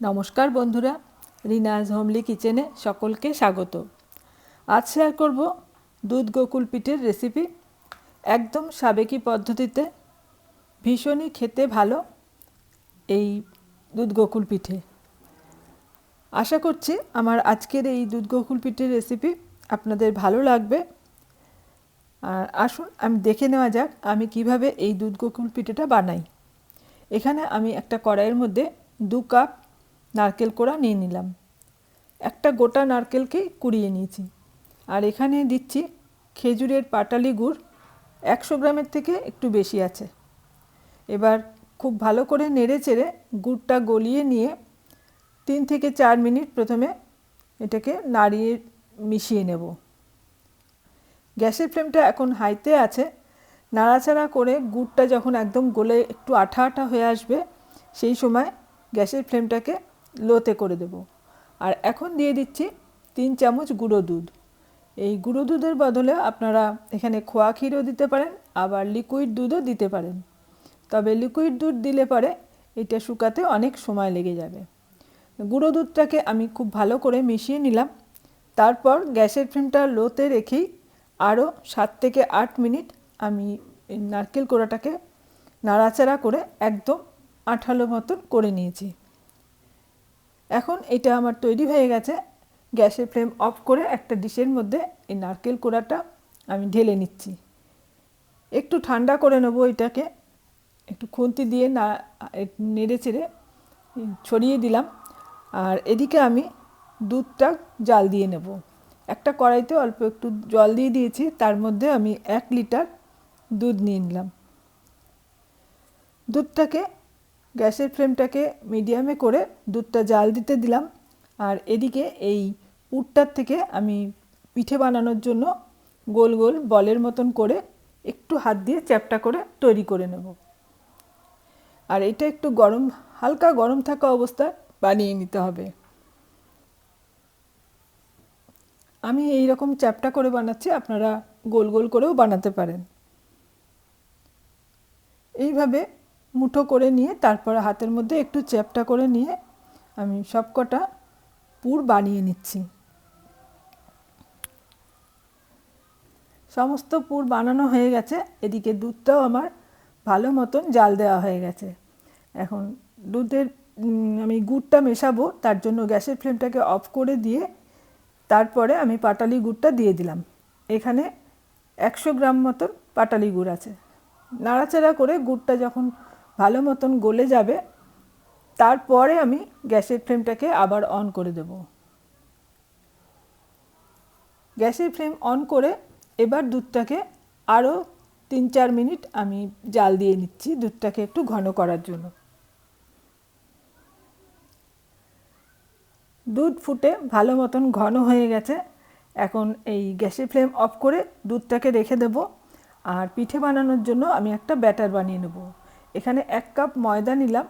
নমস্কার বন্ধুরা, রিনাজ হোমলি কিচেনে সকলকে স্বাগত। আজ শেয়ার করব দুধ গোকুল পিঠের রেসিপি একদম সাবেকি পদ্ধতিতে, ভীষণই খেতে ভালো এই দুধ গোকুল পিঠে। আশা করছি আমার আজকের এই দুধ গোকুল পিঠের রেসিপি আপনাদের ভালো লাগবে। আর আসুন, আমি দেখে নেওয়া যাক আমি কীভাবে এই দুধ গোকুল পিঠেটা বানাই। এখানে আমি একটা কড়াইয়ের মধ্যে দু কাপ নারকেল কোড়া নিয়ে নিলাম। একটা গোটা নারকেলকেই কুড়িয়ে নিয়েছি। আর এখানে দিচ্ছি খেজুরের পাটালি গুড় একশো গ্রামের থেকে একটু বেশি আছে। এবার খুব ভালো করে নেড়ে চেড়ে গুড়টা গলিয়ে নিয়ে তিন থেকে চার মিনিট প্রথমে এটাকে নাড়িয়ে মিশিয়ে নেব। গ্যাসের ফ্লেমটা এখন হাইতে আছে। নাড়াচাড়া করে গুড়টা যখন একদম গলে একটু আঠা আঠা হয়ে আসবে, সেই সময় গ্যাসের ফ্লেমটাকে লোতে করে দেব। আর এখন দিয়ে দিচ্ছি তিন চামচ গুঁড়ো দুধ। এই গুঁড়ো দুধের বদলে আপনারা এখানে খোয়া ক্ষীরও দিতে পারেন, আবার লিকুইড দুধও দিতে পারেন। তবে লিকুইড দুধ দিলে পরে এটা শুকাতে অনেক সময় লেগে যাবে। গুঁড়ো দুধটাকে আমি খুব ভালো করে মিশিয়ে নিলাম। তারপর গ্যাসের ফ্লেমটা লোতে রেখেই আরও সাত থেকে আট মিনিট আমি নারকেল কোড়াটাকে নাড়াচাড়া করে একদম আঠালো মতন করে নিয়েছি। এখন এটা আমার তৈরি হয়ে গেছে। গ্যাসের ফ্লেম অফ করে একটা ডিশের মধ্যে এই নারকেল কোড়াটা আমি ঢেলে নিচ্ছি। একটু ঠান্ডা করে নেব এটাকে। একটু খুন্তি দিয়ে না, নেড়ে চেড়ে ছড়িয়ে দিলাম। আর এদিকে আমি দুধটা জাল দিয়ে নেব। একটা কড়াইতে অল্প একটু জল দিয়ে দিয়েছি, তার মধ্যে আমি এক লিটার দুধ নিয়ে নিলাম। দুধটাকে গ্যাসের ফ্লেমটাকে মিডিয়ামে করে দুধটা জাল দিতে দিলাম। আর এদিকে এই পুরটার থেকে আমি পিঠে বানানোর জন্য গোল গোল বলের মতন করে একটু হাত দিয়ে চ্যাপটা করে তৈরি করে নেব। আর এটা একটু গরম, হালকা গরম থাকা অবস্থায় বানিয়ে নিতে হবে। আমি এই রকম চ্যাপটা করে বানাচ্ছি, আপনারা গোল গোল করেও বানাতে পারেন। এইভাবে মুঠো করে নিয়ে তারপর হাতের মধ্যে একটু চ্যাপটা করে নিয়ে আমি সবকটা পুর বানিয়ে নিচ্ছি। সমস্ত পুর বানানো হয়ে গেছে। এদিকে দুধটাও আমার ভালো মতন জাল দেওয়া হয়ে গেছে। এখন দুধের আমি গুড়টা মেশাবো, তার জন্য গ্যাসের ফ্লেমটাকে অফ করে দিয়ে তারপরে আমি পাটালি গুড়টা দিয়ে দিলাম। এখানে একশো গ্রাম মতন পাটালি গুড় আছে। নাড়াচাড়া করে গুড়টা যখন ভালো মতন গলে যাবে, তারপরে আমি গ্যাসের ফ্লেমটাকে আবার অন করে দেব। গ্যাসের ফ্লেম অন করে এবার দুধটাকে আরও তিন চার মিনিট আমি জাল দিয়ে নিচ্ছি দুধটাকে একটু ঘন করার জন্য। দুধ ফুটে ভালো মতন ঘন হয়ে গেছে, এখন এই গ্যাসের ফ্লেম অফ করে দুধটাকে রেখে দেব, আর পিঠে বানানোর জন্য আমি একটা ব্যাটার বানিয়ে নেব। এখানে এক কাপ ময়দা নিলাম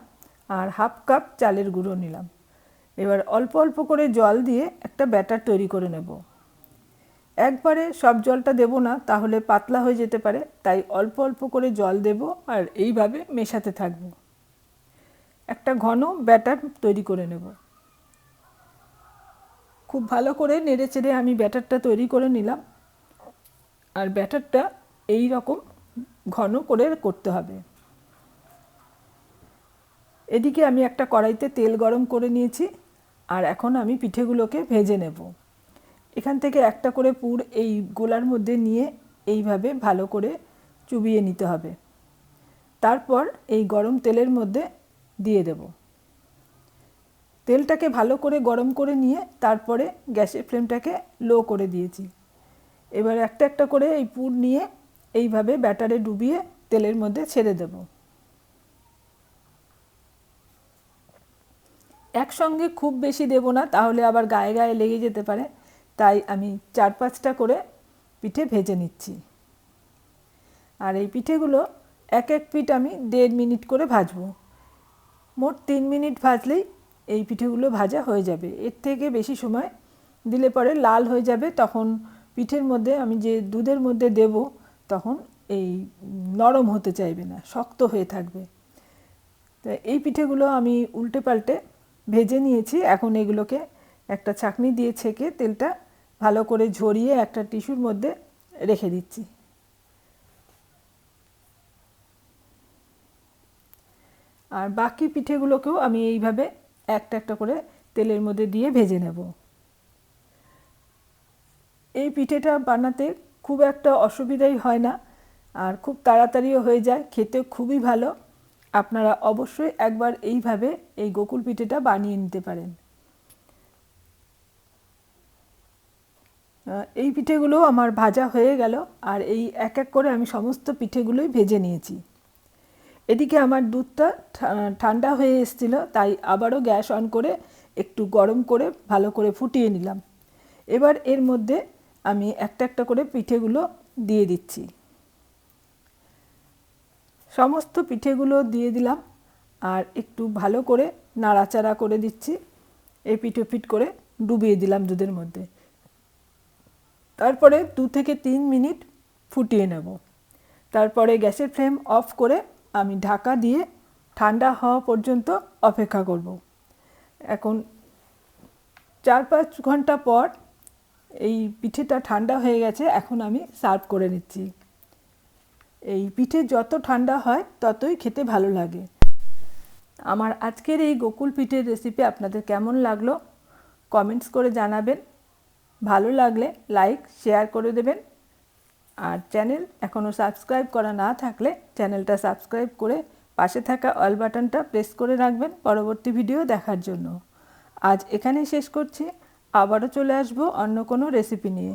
আর হাফ কাপ চালের গুঁড়ো নিলাম। এবার অল্প অল্প করে জল দিয়ে একটা ব্যাটার তৈরি করে নেব। একবারে সব জলটা দেব না, তাহলে পাতলা হয়ে যেতে পারে, তাই অল্প অল্প করে জল দেব আর এইভাবে মেশাতে থাকব। একটা ঘন ব্যাটার তৈরি করে নেব। খুব ভালো করে নেড়ে চেড়ে আমি ব্যাটারটা তৈরি করে নিলাম। আর ব্যাটারটা এই রকম ঘন করে করতে হবে। এদিকে আমি একটা কড়াইতে তেল গরম করে নিয়েছি, আর এখন আমি পিঠেগুলোকে ভেজে নেব। এখান থেকে একটা করে পুর এই গোলার মধ্যে নিয়ে এইভাবে ভালো করে চুবিয়ে নিতে হবে। তারপর এই গরম তেলের মধ্যে দিয়ে দেব। তেলটাকে ভালো করে গরম করে নিয়ে তারপরে গ্যাসের ফ্লেমটাকে লো করে দিয়েছি। এবার একটা একটা করে এই পুর নিয়ে এইভাবে ব্যাটারে ডুবিয়ে তেলের মধ্যে ছেড়ে দেব। একসঙ্গে খুব বেশি দেব না, তাহলে আবার গায়ে গায়ে লেগে যেতে পারে। তাই আমি চার পাঁচটা করে পিঠে ভেজে নিচ্ছি। আর এই পিঠেগুলো এক এক পিঠ আমি দেড় মিনিট করে ভাজবো। মোট তিন মিনিট ভাজলেই এই পিঠেগুলো ভাজা হয়ে যাবে। এর থেকে বেশি সময় দিলে পরে লাল হয়ে যাবে। তখন পিঠের মধ্যে আমি যে দুধের মধ্যে দেব, তখন এই নরম হতে চাইবে না, শক্ত হয়ে থাকবে। তো এই পিঠেগুলো আমি উল্টে পাল্টে ভেজে নিয়েছি। এখন এগুলোকে একটা ছাঁকনি দিয়ে ছেঁকে তেলটা ভালো করে ঝরিয়ে একটা টিস্যুর মধ্যে রেখে দিচ্ছি। আর বাকি পিঠেগুলোকেও আমি এইভাবে একটা একটা করে তেলের মধ্যে দিয়ে ভেজে নেব। এই পিঠেটা বানাতে খুব একটা অসুবিধাই হয় না আর খুব তাড়াতাড়িও হয়ে যায়, খেতে খুবই ভালো। আপনারা অবশ্যই একবার এইভাবে এই গোকুল পিঠেটা বানিয়ে নিতে পারেন। এই পিঠেগুলো আমার ভাজা হয়ে গেল আর এই এক এক করে আমি সমস্ত পিঠেগুলোই ভেজে নিয়েছি। এদিকে আমার দুধটা ঠান্ডা হয়ে এসেছিল, তাই আবারও গ্যাস অন করে একটু গরম করে ভালো করে ফুটিয়ে নিলাম। এবার এর মধ্যে আমি একটা একটা করে পিঠেগুলো দিয়ে দিচ্ছি। সমস্ত পিঠেগুলো দিয়ে দিলাম আর একটু ভালো করে নাড়াচাড়া করে দিচ্ছি। এই পিঠে পিঠ করে ডুবিয়ে দিলাম দুধের মধ্যে। তারপরে দু থেকে তিন মিনিট ফুটিয়ে নেব। তারপরে গ্যাসের ফ্লেম অফ করে আমি ঢাকা দিয়ে ঠান্ডা হওয়া পর্যন্ত অপেক্ষা করব। এখন চার পাঁচ ঘণ্টা পর এই পিঠেটা ঠান্ডা হয়ে গেছে, এখন আমি সার্ভ করে নিচ্ছি। এই পিঠে যত ঠান্ডা হয়, ততই খেতে ভালো লাগে। আমার আজকের এই গোকুল পিঠের রেসিপি আপনাদের কেমন লাগল? কমেন্টস করে জানাবেন। ভালো লাগলে লাইক শেয়ার করে দেবেন। আর চ্যানেল এখনও সাবস্ক্রাইব করা না থাকলে চ্যানেলটা সাবস্ক্রাইব করে পাশে থাকা অল বাটনটা প্রেস করে রাখবেন পরবর্তী ভিডিও দেখার জন্য। আজ এখানেই শেষ করছি। আবারও চলে আসব অন্য কোনো রেসিপি নিয়ে।